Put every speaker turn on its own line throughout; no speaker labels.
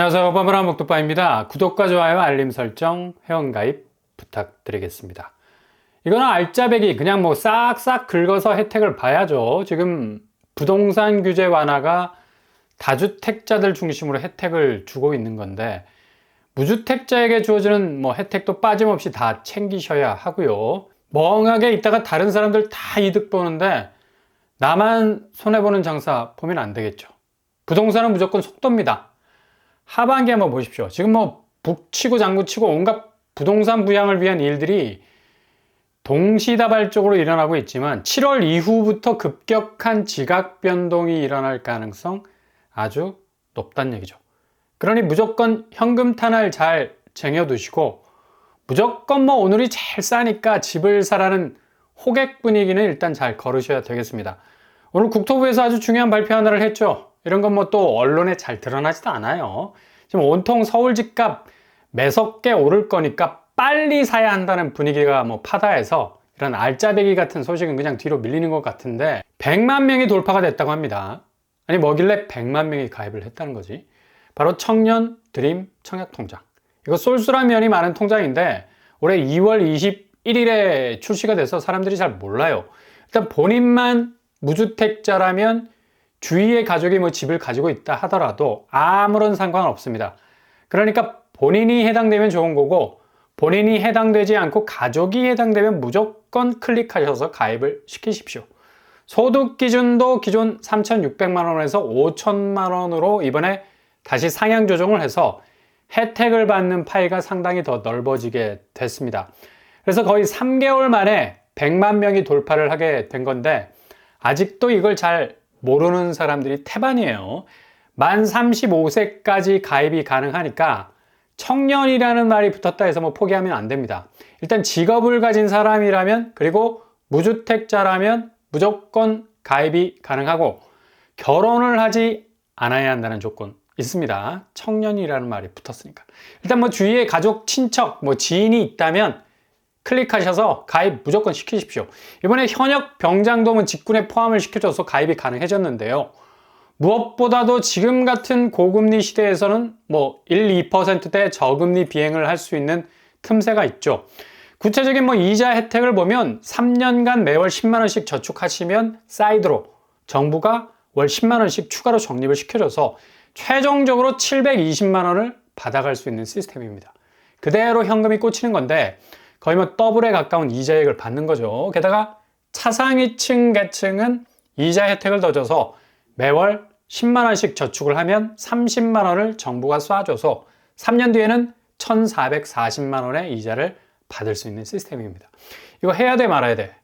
안녕하세요. 버블한 목도빠입니다. 구독과 좋아요, 알림 설정, 회원가입 부탁드리겠습니다. 이거는 알짜배기 그냥 뭐 싹싹 긁어서 혜택을 봐야죠. 지금 부동산 규제 완화가 다주택자들 중심으로 혜택을 주고 있는 건데 무주택자에게 주어지는 뭐 혜택도 빠짐없이 다 챙기셔야 하고요. 멍하게 있다가 다른 사람들 다 이득 보는데 나만 손해보는 장사 보면 안 되겠죠. 부동산은 무조건 속도입니다. 하반기 한번 보십시오. 지금 뭐 북치고 장구치고 온갖 부동산 부양을 위한 일들이 동시다발적으로 일어나고 있지만 7월 이후부터 급격한 지각 변동이 일어날 가능성 아주 높다는 얘기죠. 그러니 무조건 현금 탄할 잘 쟁여두시고 무조건 뭐 오늘이 제일 싸니까 집을 사라는 호객 분위기는 일단 잘 걸으셔야 되겠습니다. 오늘 국토부에서 아주 중요한 발표 하나를 했죠. 이런 건 뭐 또 언론에 잘 드러나지도 않아요. 지금 온통 서울 집값 매섭게 오를 거니까 빨리 사야 한다는 분위기가 뭐 파다해서 이런 알짜배기 같은 소식은 그냥 뒤로 밀리는 것 같은데 100만 명이 돌파가 됐다고 합니다. 아니 뭐길래 100만 명이 가입을 했다는 거지? 바로 청년 드림 청약 통장. 이거 쏠쏠한 면이 많은 통장인데 올해 2월 21일에 출시가 돼서 사람들이 잘 몰라요. 일단 본인만 무주택자라면 주위의 가족이 뭐 집을 가지고 있다 하더라도 아무런 상관 없습니다. 그러니까 본인이 해당되면 좋은 거고 본인이 해당되지 않고 가족이 해당되면 무조건 클릭하셔서 가입을 시키십시오. 소득 기준도 기존 3,600만 원에서 5천만 원으로 이번에 다시 상향 조정을 해서 혜택을 받는 파이가 상당히 더 넓어지게 됐습니다. 그래서 거의 3개월 만에 100만 명이 돌파를 하게 된 건데 아직도 이걸 잘 모르는 사람들이 태반이에요. 만 35세까지 가입이 가능하니까 청년이라는 말이 붙었다 해서 뭐 포기하면 안 됩니다. 일단 직업을 가진 사람이라면 그리고 무주택자라면 무조건 가입이 가능하고 결혼을 하지 않아야 한다는 조건 있습니다. 청년이라는 말이 붙었으니까. 일단 뭐 주위에 가족, 친척, 뭐 지인이 있다면 클릭하셔서 가입 무조건 시키십시오. 이번에 현역 병장동은 직군에 포함을 시켜줘서 가입이 가능해졌는데요. 무엇보다도 지금 같은 고금리 시대에서는 뭐 1, 2%대 저금리 비행을 할 수 있는 틈새가 있죠. 구체적인 뭐 이자 혜택을 보면 3년간 매월 10만 원씩 저축하시면 사이드로 정부가 월 10만 원씩 추가로 적립을 시켜줘서 최종적으로 720만 원을 받아갈 수 있는 시스템입니다. 그대로 현금이 꽂히는 건데 거의 뭐 더블에 가까운 이자액을 받는 거죠. 게다가 차상위층 계층은 이자 혜택을 더 줘서 매월 10만 원씩 저축을 하면 30만 원을 정부가 쏴줘서 3년 뒤에는 1,440만 원의 이자를 받을 수 있는 시스템입니다. 이거 해야 돼 말아야 돼.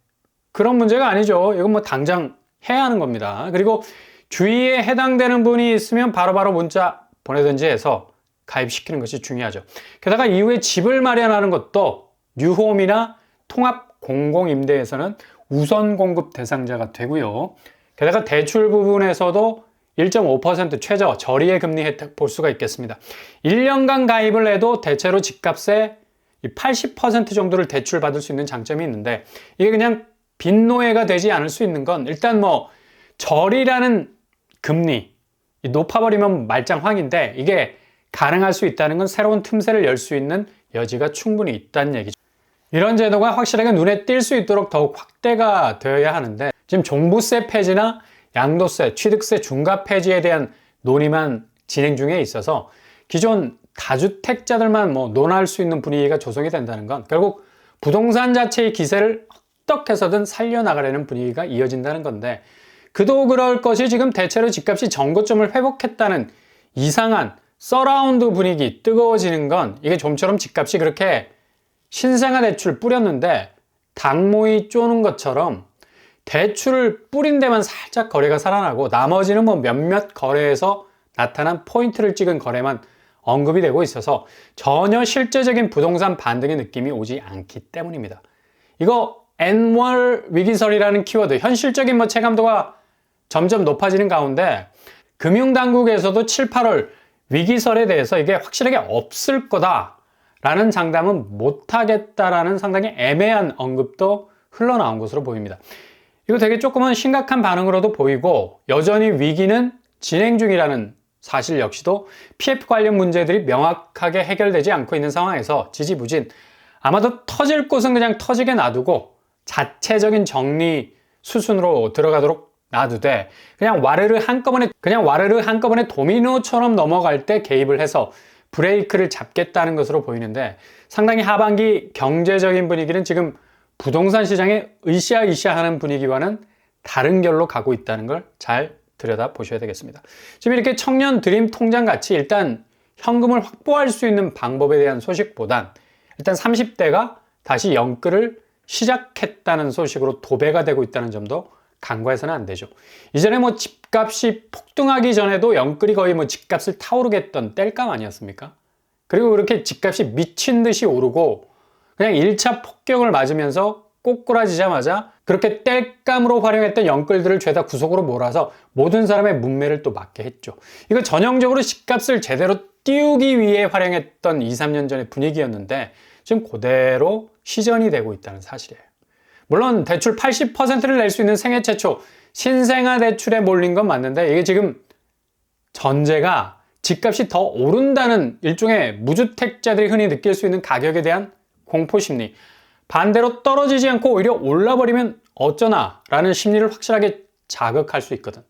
그런 문제가 아니죠. 이건 뭐 당장 해야 하는 겁니다. 그리고 주위에 해당되는 분이 있으면 바로바로 바로 문자 보내든지 해서 가입시키는 것이 중요하죠. 게다가 이후에 집을 마련하는 것도 뉴홈이나 통합 공공임대에서는 우선 공급 대상자가 되고요. 게다가 대출 부분에서도 1.5% 최저 저리의 금리 혜택 볼 수가 있겠습니다. 1년간 가입을 해도 대체로 집값의 80% 정도를 대출 받을 수 있는 장점이 있는데 이게 그냥 빈노예가 되지 않을 수 있는 건 일단 뭐 절이라는 금리 높아버리면 말짱황인데 이게 가능할 수 있다는 건 새로운 틈새를 열 수 있는 여지가 충분히 있다는 얘기죠. 이런 제도가 확실하게 눈에 띌 수 있도록 더욱 확대가 되어야 하는데 지금 종부세 폐지나 양도세, 취득세 중과 폐지에 대한 논의만 진행 중에 있어서 기존 다주택자들만 뭐 논할 수 있는 분위기가 조성이 된다는 건 결국 부동산 자체의 기세를 어떻게 해서든 살려나가려는 분위기가 이어진다는 건데 그도 그럴 것이 지금 대체로 집값이 정고점을 회복했다는 이상한 서라운드 분위기 뜨거워지는 건 이게 좀처럼 집값이 그렇게 신생아 대출 뿌렸는데 닭모이 쪼는 것처럼 대출을 뿌린 데만 살짝 거래가 살아나고 나머지는 뭐 몇몇 거래에서 나타난 포인트를 찍은 거래만 언급이 되고 있어서 전혀 실제적인 부동산 반등의 느낌이 오지 않기 때문입니다. 이거 N월 위기설이라는 키워드, 현실적인 뭐 체감도가 점점 높아지는 가운데 금융당국에서도 7, 8월 위기설에 대해서 이게 확실하게 없을 거다 라는 장담은 못하겠다라는 상당히 애매한 언급도 흘러나온 것으로 보입니다. 이거 되게 조금은 심각한 반응으로도 보이고 여전히 위기는 진행 중이라는 사실 역시도 PF 관련 문제들이 명확하게 해결되지 않고 있는 상황에서 지지부진 아마도 터질 곳은 그냥 터지게 놔두고 자체적인 정리 수순으로 들어가도록 놔두되 그냥 와르르 한꺼번에 그냥 와르르 한꺼번에 도미노처럼 넘어갈 때 개입을 해서 브레이크를 잡겠다는 것으로 보이는데 상당히 하반기 경제적인 분위기는 지금 부동산 시장에 으쌰으쌰 하는 분위기와는 다른 결로 가고 있다는 걸 잘 들여다 보셔야 되겠습니다. 지금 이렇게 청년 드림 통장 같이 일단 현금을 확보할 수 있는 방법에 대한 소식보단 일단 30대가 다시 연끌을 시작했다는 소식으로 도배가 되고 있다는 점도 간과해서는 안 되죠. 이전에 뭐 집값이 폭등하기 전에도 연끌이 거의 뭐 집값을 타오르게 했던 뗄감 아니었습니까? 그리고 그렇게 집값이 미친 듯이 오르고 그냥 1차 폭격을 맞으면서 꼬꾸라지자마자 그렇게 뗄감으로 활용했던 연끌들을 죄다 구속으로 몰아서 모든 사람의 문매를 또 맞게 했죠. 이거 전형적으로 집값을 제대로 띄우기 위해 활용했던 2, 3년 전의 분위기였는데 지금 그대로 시전이 되고 있다는 사실이에요. 물론 대출 80%를 낼 수 있는 생애 최초 신생아 대출에 몰린 건 맞는데 이게 지금 전제가 집값이 더 오른다는 일종의 무주택자들이 흔히 느낄 수 있는 가격에 대한 공포 심리. 반대로 떨어지지 않고 오히려 올라버리면 어쩌나 라는 심리를 확실하게 자극할 수 있거든.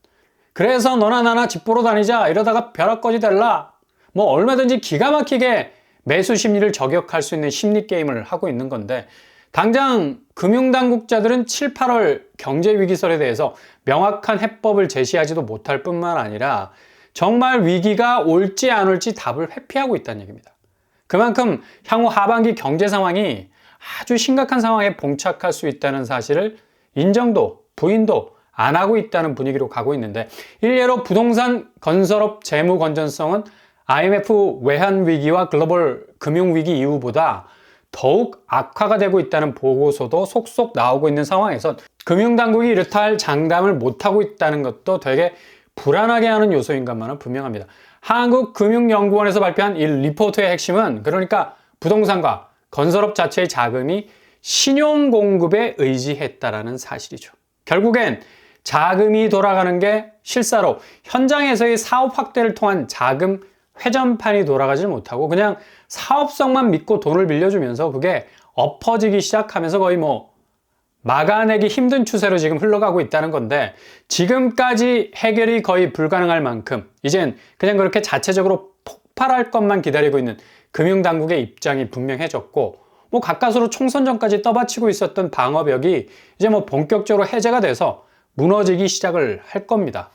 그래서 너나 나나 집 보러 다니자 이러다가 벼락거지 될라. 뭐 얼마든지 기가 막히게 매수 심리를 저격할 수 있는 심리 게임을 하고 있는 건데 당장 금융당국자들은 7, 8월 경제위기설에 대해서 명확한 해법을 제시하지도 못할 뿐만 아니라 정말 위기가 올지 안 올지 답을 회피하고 있다는 얘기입니다. 그만큼 향후 하반기 경제 상황이 아주 심각한 상황에 봉착할 수 있다는 사실을 인정도 부인도 안 하고 있다는 분위기로 가고 있는데 일례로 부동산 건설업 재무 건전성은 IMF 외환 위기와 글로벌 금융 위기 이후보다 더욱 악화가 되고 있다는 보고서도 속속 나오고 있는 상황에서 금융당국이 이렇다 할 장담을 못하고 있다는 것도 되게 불안하게 하는 요소인 것만은 분명합니다. 한국금융연구원에서 발표한 이 리포트의 핵심은 그러니까 부동산과 건설업 자체의 자금이 신용 공급에 의지했다라는 사실이죠. 결국엔 자금이 돌아가는 게 실사로 현장에서의 사업 확대를 통한 자금 회전판이 돌아가지 못하고 그냥 사업성만 믿고 돈을 빌려주면서 그게 엎어지기 시작하면서 거의 뭐 막아내기 힘든 추세로 지금 흘러가고 있다는 건데 지금까지 해결이 거의 불가능할 만큼 이젠 그냥 그렇게 자체적으로 폭발할 것만 기다리고 있는 금융당국의 입장이 분명해졌고 뭐 가까스로 총선 전까지 떠받치고 있었던 방어벽이 이제 뭐 본격적으로 해제가 돼서 무너지기 시작을 할 겁니다.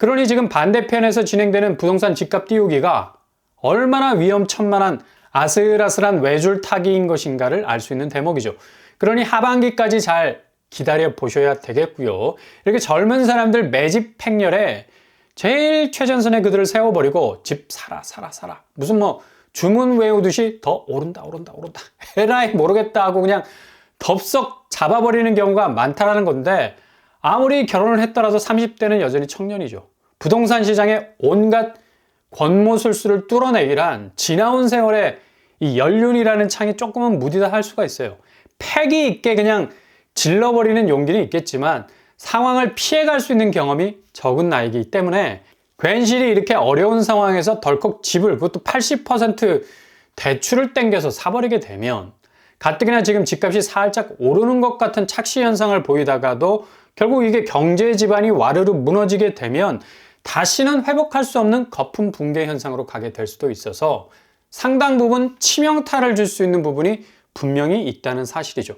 그러니 지금 반대편에서 진행되는 부동산 집값 띄우기가 얼마나 위험천만한 아슬아슬한 외줄 타기인 것인가를 알 수 있는 대목이죠. 그러니 하반기까지 잘 기다려 보셔야 되겠고요. 이렇게 젊은 사람들 매집 행렬에 제일 최전선에 그들을 세워버리고 집 사라 사라 사라 무슨 뭐 주문 외우듯이 더 오른다 오른다 오른다 에라이 모르겠다 하고 그냥 덥석 잡아버리는 경우가 많다라는 건데 아무리 결혼을 했더라도 30대는 여전히 청년이죠. 부동산 시장의 온갖 권모술수를 뚫어내기란 지나온 세월에 이 연륜이라는 창이 조금은 무디다 할 수가 있어요. 패기 있게 그냥 질러버리는 용기는 있겠지만 상황을 피해갈 수 있는 경험이 적은 나이기 때문에 괜시리 이렇게 어려운 상황에서 덜컥 집을 그것도 80% 대출을 땡겨서 사버리게 되면 가뜩이나 지금 집값이 살짝 오르는 것 같은 착시 현상을 보이다가도 결국 이게 경제 지반이 와르르 무너지게 되면 다시는 회복할 수 없는 거품 붕괴 현상으로 가게 될 수도 있어서 상당 부분 치명타를 줄 수 있는 부분이 분명히 있다는 사실이죠.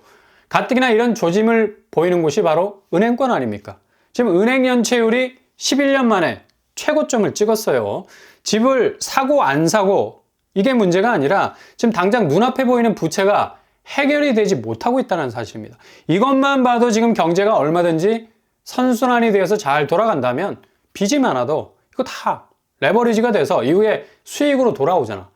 가뜩이나 이런 조짐을 보이는 곳이 바로 은행권 아닙니까? 지금 은행 연체율이 11년 만에 최고점을 찍었어요. 집을 사고 안 사고 이게 문제가 아니라 지금 당장 눈앞에 보이는 부채가 해결이 되지 못하고 있다는 사실입니다. 이것만 봐도 지금 경제가 얼마든지 선순환이 되어서 잘 돌아간다면 빚이 많아도 이거 다 레버리지가 돼서 이후에 수익으로 돌아오잖아.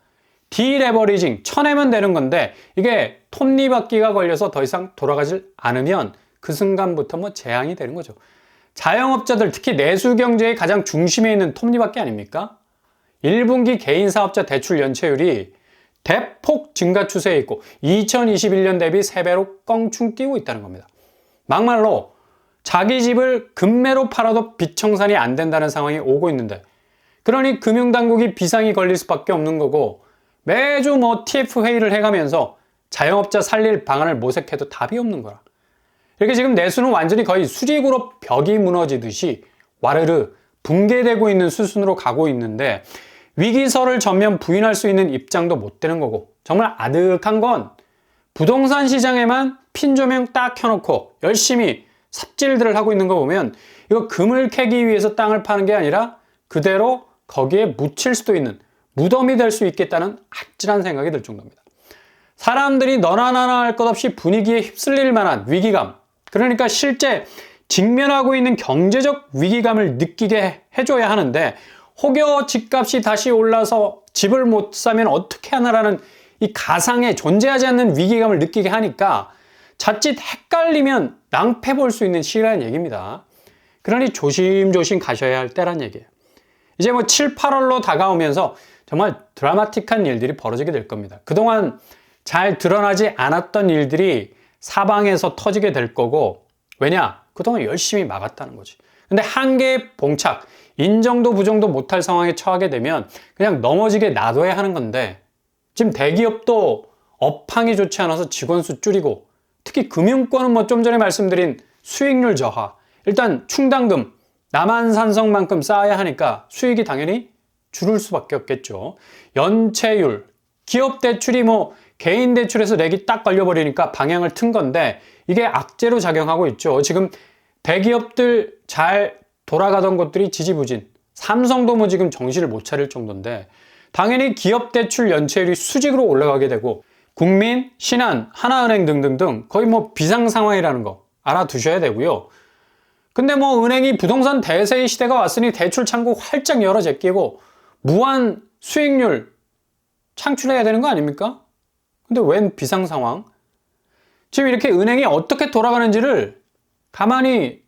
디레버리징 쳐내면 되는 건데 이게 톱니바퀴가 걸려서 더 이상 돌아가질 않으면 그 순간부터 뭐 재앙이 되는 거죠. 자영업자들 특히 내수 경제의 가장 중심에 있는 톱니바퀴 아닙니까? 1분기 개인 사업자 대출 연체율이 대폭 증가 추세에 있고 2021년 대비 3배로 껑충 뛰고 있다는 겁니다. 막말로 자기 집을 금매로 팔아도 빚 청산이 안 된다는 상황이 오고 있는데 그러니 금융당국이 비상이 걸릴 수밖에 없는 거고 매주 뭐 TF 회의를 해가면서 자영업자 살릴 방안을 모색해도 답이 없는 거라. 이렇게 지금 내수는 완전히 거의 수직으로 벽이 무너지듯이 와르르 붕괴되고 있는 수순으로 가고 있는데 위기설을 전면 부인할 수 있는 입장도 못 되는 거고 정말 아득한 건 부동산 시장에만 핀 조명 딱 켜놓고 열심히 삽질들을 하고 있는 거 보면 이거 금을 캐기 위해서 땅을 파는 게 아니라 그대로 거기에 묻힐 수도 있는 무덤이 될 수 있겠다는 아찔한 생각이 들 정도입니다. 사람들이 너나 나나 할 것 없이 분위기에 휩쓸릴 만한 위기감. 그러니까 실제 직면하고 있는 경제적 위기감을 느끼게 해줘야 하는데 혹여 집값이 다시 올라서 집을 못 사면 어떻게 하나라는 이 가상에 존재하지 않는 위기감을 느끼게 하니까 자칫 헷갈리면 낭패 볼 수 있는 시기라는 얘기입니다. 그러니 조심조심 가셔야 할 때란 얘기예요. 이제 뭐 7, 8월로 다가오면서 정말 드라마틱한 일들이 벌어지게 될 겁니다. 그동안 잘 드러나지 않았던 일들이 사방에서 터지게 될 거고, 왜냐? 그동안 열심히 막았다는 거지. 근데 한계에 봉착, 인정도 부정도 못할 상황에 처하게 되면 그냥 넘어지게 놔둬야 하는 건데, 지금 대기업도 업황이 좋지 않아서 직원 수 줄이고, 특히 금융권은 뭐 좀 전에 말씀드린 수익률 저하, 일단 충당금, 남한산성만큼 쌓아야 하니까 수익이 당연히 줄을 수밖에 없겠죠. 연체율, 기업 대출이 뭐 개인 대출에서 렉이 딱 걸려버리니까 방향을 튼 건데 이게 악재로 작용하고 있죠. 지금 대기업들 잘 돌아가던 것들이 지지부진. 삼성도 뭐 지금 정신을 못 차릴 정도인데 당연히 기업 대출 연체율이 수직으로 올라가게 되고 국민, 신한, 하나은행 등등등 거의 뭐 비상 상황이라는 거 알아두셔야 되고요. 근데 뭐 은행이 부동산 대세의 시대가 왔으니 대출 창구 활짝 열어 제끼고 무한 수익률 창출해야 되는 거 아닙니까? 근데 웬 비상 상황? 지금 이렇게 은행이 어떻게 돌아가는지를 가만히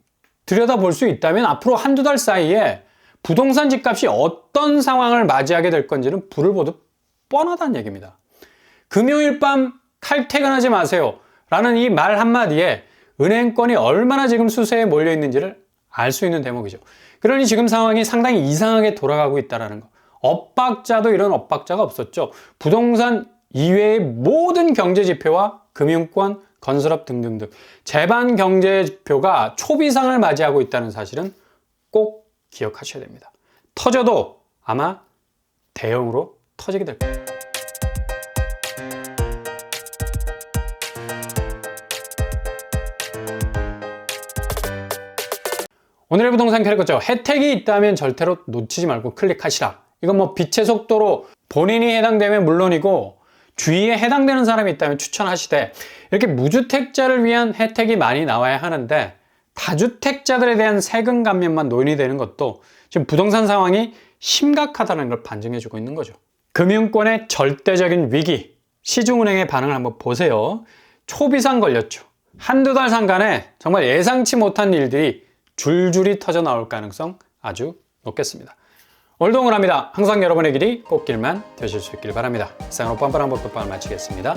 들여다볼 수 있다면 앞으로 한두 달 사이에 부동산 집값이 어떤 상황을 맞이하게 될 건지는 불을 보듯 뻔하다는 얘기입니다. 금요일 밤 칼퇴근하지 마세요. 라는 이 말 한마디에 은행권이 얼마나 지금 수세에 몰려 있는지를 알 수 있는 대목이죠. 그러니 지금 상황이 상당히 이상하게 돌아가고 있다는 거. 엇박자도 이런 엇박자가 없었죠. 부동산 이외의 모든 경제 지표와 금융권, 건설업 등등등 재반 경제 지표가 초비상을 맞이하고 있다는 사실은 꼭 기억하셔야 됩니다. 터져도 아마 대형으로 터지게 될 겁니다. 오늘의 부동산 캐릭터죠. 혜택이 있다면 절대로 놓치지 말고 클릭하시라. 이건 뭐 빛의 속도로 본인이 해당되면 물론이고 주위에 해당되는 사람이 있다면 추천하시되 이렇게 무주택자를 위한 혜택이 많이 나와야 하는데 다주택자들에 대한 세금 감면만 논의 되는 것도 지금 부동산 상황이 심각하다는 걸 반증해 주고 있는 거죠. 금융권의 절대적인 위기, 시중은행의 반응을 한번 보세요. 초비상 걸렸죠. 한두 달 상간에 정말 예상치 못한 일들이 줄줄이 터져 나올 가능성 아주 높겠습니다. 오늘도 응원합니다. 항상 여러분의 길이 꽃길만 되실 수 있길 바랍니다. 이상으로 뻔뻔한 법도방을 마치겠습니다.